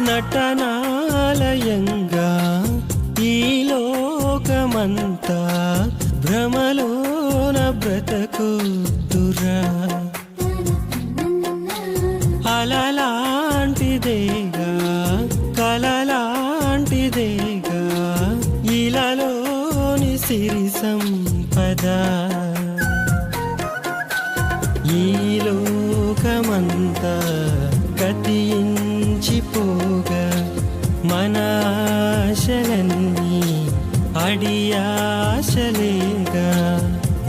నటనాలయంగా ఈ లోకమంతా భ్రమలోన బ్రతకుద్దురా అలలాంటిదేగా కలలాంటిదేగా ఇలలోని సిరి సంపద. ఈ లోకమంతా పోగా మన ఆశలన్నీ అడియాశలేగా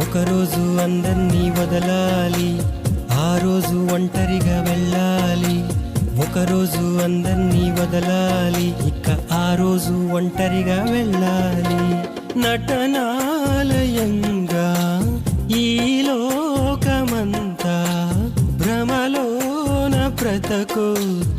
ఒకరోజు అందరినీ వదలాలి ఆ రోజు ఒంటరిగా వెళ్ళాలి. ఒకరోజు అందరినీ వదలాలి ఇక ఆ రోజు ఒంటరిగా వెళ్ళాలి. నటనాలయంగా ఈ లోకమంతా భ్రమలోన బ్రతకొద్దురా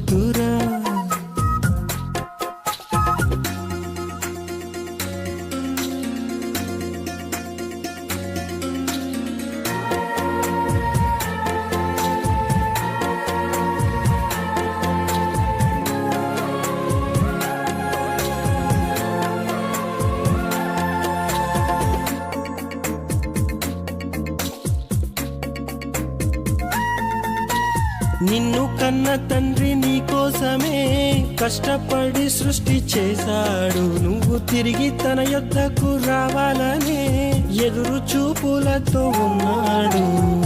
నిన్ను కన్న తండ్రి నీ కోసమే కష్టపడి సృష్టి చేశాడు. నువ్వు తిరిగి తన యొద్దకు రావాలనే ఎదురు చూపులతో ఉన్నాడు.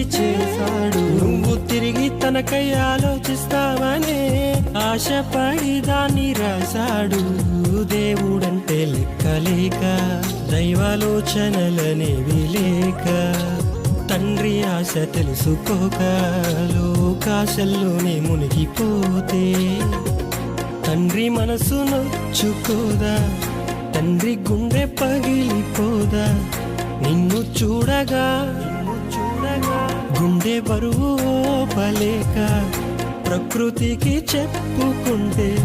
ఆలోచించి చేశాడు. నువ్వు తిరిగి తనకై ఆలోచిస్తావనే ఆశపడి దాన్ని రాశాడు. దేవుడంటే లెక్కలేక దైవాలోచనలనేవి లేక తండ్రి ఆశ తెలుసుకోక లోకాశల్లోనే మునిగిపోతే. తండ్రి మనసు నొచ్చుకోదా? తండ్రి గుండె పగిలిపోదా? నిన్ను చూడగా గుండె బరువు పలేక ప్రకృతికి చెప్పుకుంటే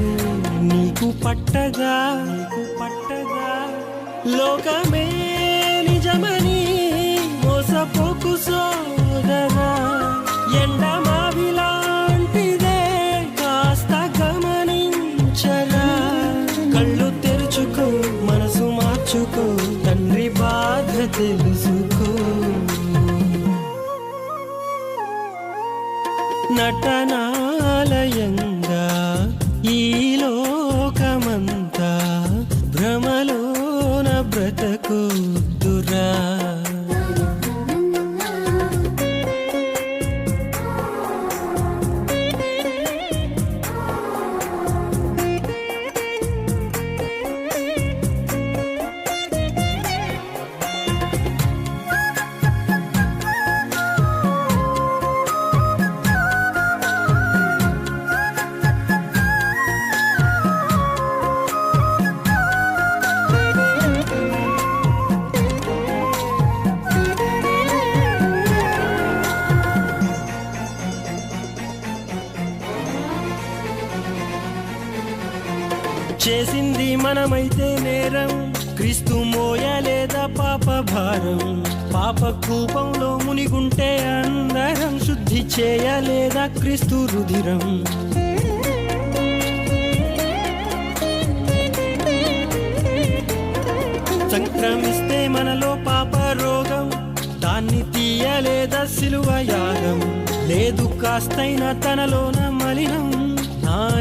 నీకు పట్టగా నీకు పట్టగా. లోకమే నిజమని మోసపోకు సోదరా. ఎండ మావిలాంటిదే కాస్త గమనించరా. కళ్ళు తెరుచుకో మనసు మార్చుకో తండ్రి బాధ తెలుసుకో నటనాలయంగా చేసింది మనమైతే నేరం. క్రీస్తు మోయలేదా పాప భారం. పాప కూపంలో మునిగుంటే అందరం శుద్ధి చేయలేదా క్రీస్తు రుధిరం. సంక్రమిస్తే మనలో పాప రోగం. దాన్ని తీయలేదా సిలువ యాగం. లేదు కాస్తైన తనలోన మలినం.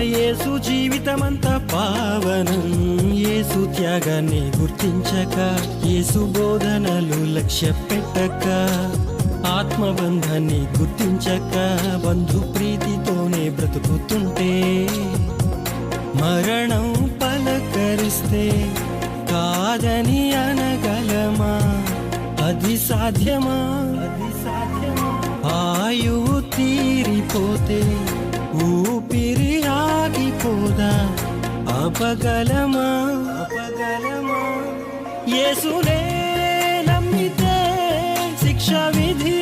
యేసు జీవితమంతా పావనం. యేసు త్యాగాన్ని గుర్తించక యేసు బోధనలు లక్ష్య పెట్టక ఆత్మబంధాన్ని గుర్తించక బంధు ప్రీతితోనే బ్రతుకుతుంటే మరణం పలకరిస్తే కాదని అనగలమా? అది సాధ్యమా? అది సాధ్యమా? ఆయువు తీరిపోతే ఊపిరి ఆపగలమా ఆపగలమా యేసునే నమ్మితే శిక్ష విధి